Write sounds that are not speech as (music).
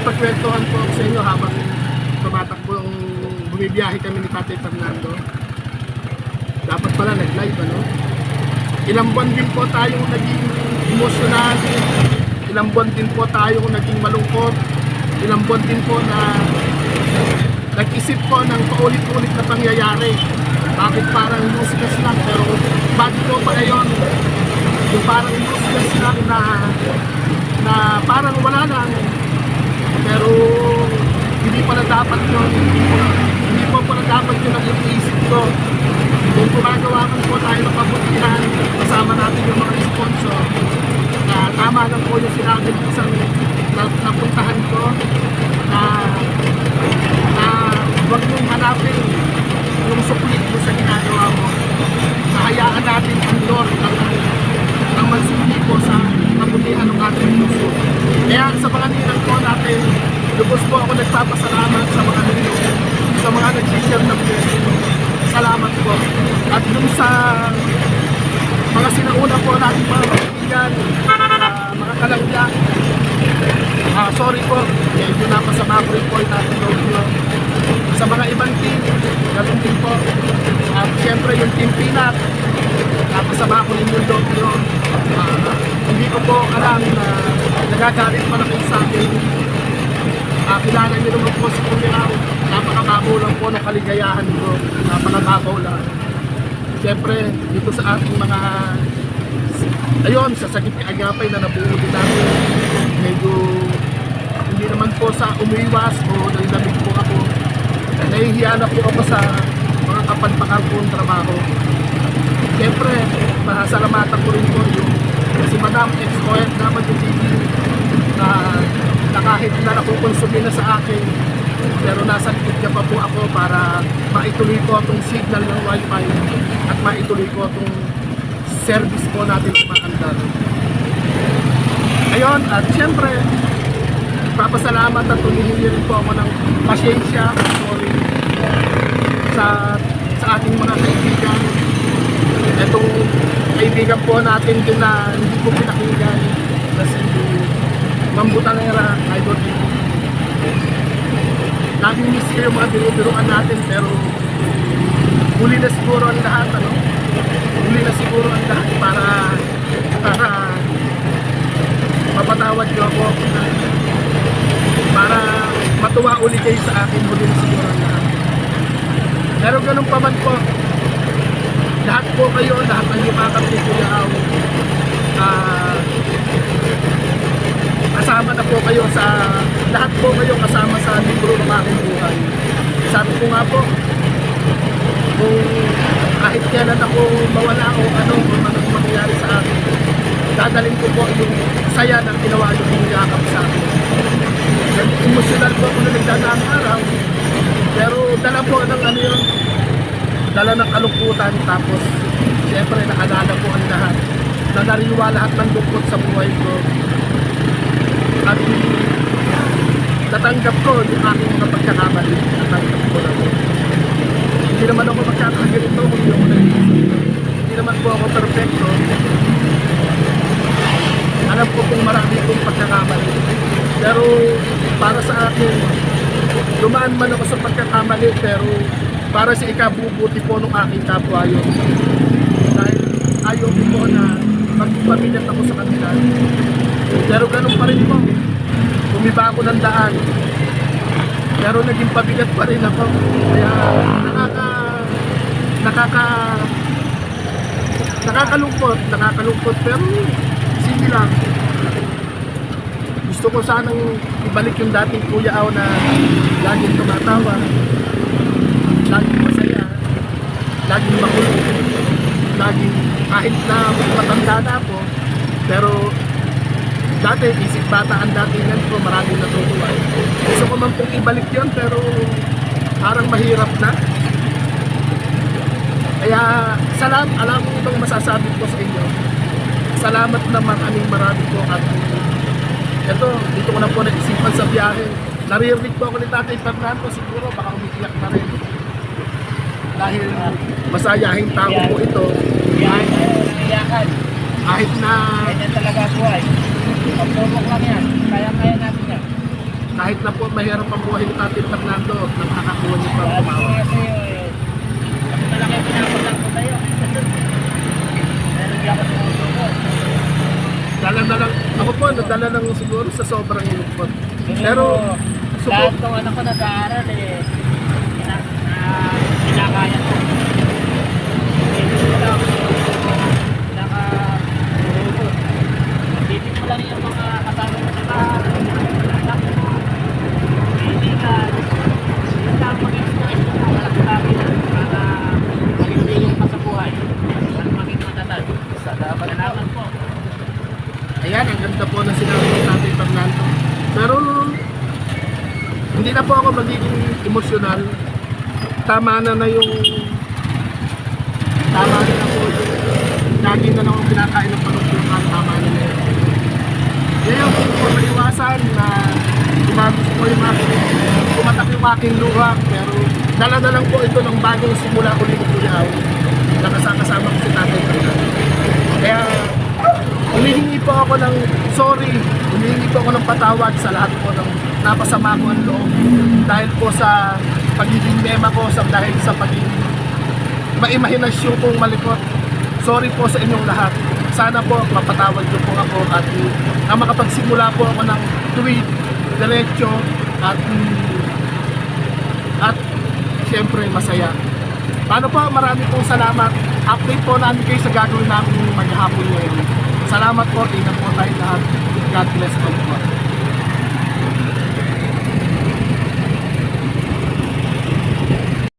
may pagkwentuhan po ako sa inyo habang tumatakbo ang bumibiyahe kami ni Tatay Fernando. Dapat pala nag-live, ano? Ilang buwan din po tayong naging emosyonal. Ilang buwan din po tayong naging malungkot. Ilang buwan din po na nag-isip po ng paulit-ulit na pangyayari. Bakit parang useless lang, pero bakit po pala yun? Yung parang useless lang na na parang wala lang. Pero hindi pala dapat yun. Hindi po pala dapat yun ang iniisip ko. Kung gumagawa man po tayo ng kabutihan, kasama natin yung mga sponsor, na tama lang po yung sinabi ng isang na- napuntahan ko na na huwag mong hanapin yung suklit mo sa ginagawa mo. Nahayaan natin ang Lord ang, ang mansuni po sa kabutihan ng ating puso. Kaya sa mga ninang po natin, lubos po ako nagpapasalamat sa mga ninong, sa mga nag-share ng blessing. Salamat po. At dun sa mga sinauna po natin mga kaibigan, ah, mga kalangya, Ah, sorry po, medyo napasama po yung ating loob nyo. Sa mga ibang team, ganun din po. At siyempre yung team Pinat, napasama ko rin yung loob nyo. Ah, hindi ko po alam na nagagalit pa na sa akin. Ah, kilala niyo naman po si Kuya. Napakababaw lang po ng kaligayahan ko. Napakababaw lang. Siyempre, dito sa ating mga ayun, sa sakit ni Agapay na nabuo din natin, medyo hindi naman po sa umiwas o naglamig po ako. Nahihiya na po ako sa mga kapalpakar kong trabaho. Siyempre, pasasalamatan ko rin po yung si Madam ex-OF naman yung TV na, na kahit na nakukonsumi na sa akin, pero nasa likod niya pa po ako para maituloy ko itong signal ng wifi at maituloy ko itong service po natin sa maandar. Ayun, at siyempre, papasalamat at tumihingi rin po ako ng pasyensya sorry, sa, sa ating mga kaibigan. Itong kaibigan po natin din na hindi ko pinakinggan na si Mambutanera, Idol Laging miss ko yung mga binibiruan natin pero huli na siguro ang lahat ano? Huli na siguro ang lahat para para mapatawad niyo ako. Para matuwa uli kayo sa akin huli na siguro ang lahat. Pero ganun pa man po lahat po kayo lahat ng yumakap ni Kuya Aw ah kasama na po kayo sa lahat po kayo kasama sa libro ng aking buhay sabi ko nga po. Kung kahit kailan ako mawala o ano kung ano mangyayari sa akin dadalhin ko po yung saya ng ginawa niyo kong yakap sa akin. Emotional po ako na nagdadaang araw. Pero dala po ng ano yun? Dala ng kalungkutan tapos siyempre naalala ko ang lahat na nariwa lahat ng lungkot sa buhay ko. At natanggap ko yung aking mga pagkakamali. Natanggap ko po hindi naman ako magkakaganito kung hindi ako nag-iisip. Hindi naman po ako perfecto. Alam ko kung marami kong pagkakamali. Pero para sa akin, dumaan man ako sa pagkakamali pero para sa ikabubuti po ng aking kapwa yun. Dahil ayaw ko po na magpapilit ako sa kanila. Pero ganun pa rin po. Umiba ako ng daan pero naging pabigat pa rin ako. Kaya nakaka nakaka nakakalungkot nakakalungkot. Pero sige lang gusto ko sanang ibalik yung dating kuya aw na laging tumatawa. Laging masaya. Laging makulit laging kahit na matanda na ako pero dati isip bata ang datingan ko maraming natutuwa. Gusto ko man pong ibalik yon pero parang mahirap na. Kaya salam alam ko itong masasabi ko sa inyo. Salamat naman aming marami po at ito dito ko na po naisipan sa biyahe. Naririnig po ako ni Tatay Fernando siguro baka umiiyak na rin. Dahil masayahing tao po ito. Iyakan kahit na Ganyan talaga buhay. Pagpupok lang yan. Kaya-kaya natin yan. kahit na po mahirap ang buhay ni Tatay Fernando, nakakakuha niyo pa eh. Mas malaki ang pinapagal ko. (laughs) Pero ako sumusuko. Dala na lang, ako po, nadala lang siguro sa sobrang lungkot. Pero, suko, lahat ng anak ko nag-aaral eh. Kina, na, kinakaya ko. Hindi ko lang. Naka, urubot. Titik mo lang yung mga kasama mo sa bahay. Anak mo. Kaibigan. Yun lang mag-express mo. Walang sabi na para maging ka sa buhay. At maging matatag. Salamat po. ayan, ang ganda po na sinabi ni Tatay Fernando. Pero, hindi na po ako magiging emosyonal. Tama na na yung, tama na na po lagi na lang ang pinakain ng panuntukan, tama na na yun. Ngayon, hindi ko maiwasan na gumagos po yung aking, kumatak yung aking luha, pero dala na lang po ito ng bagong simula ulit ko yaw. Nakasakasama ko si Tatay. Kaya, humihingi po ako ng sorry, humihingi po ako ng patawad sa lahat po ng napasama ko ang loob dahil po sa pagiging mema ko, sa, dahil sa pagiging maimahinasyon kong malikot. Sorry po sa inyong lahat. Sana po mapatawad niyo po ako at na makapagsimula po ako ng tweet, diretso at at siyempre masaya. Paano po? Marami pong salamat. Update po namin kayo sa gagawin namin maghapon ngayon. Salamat po. Ingat po tayo lahat. God bless po.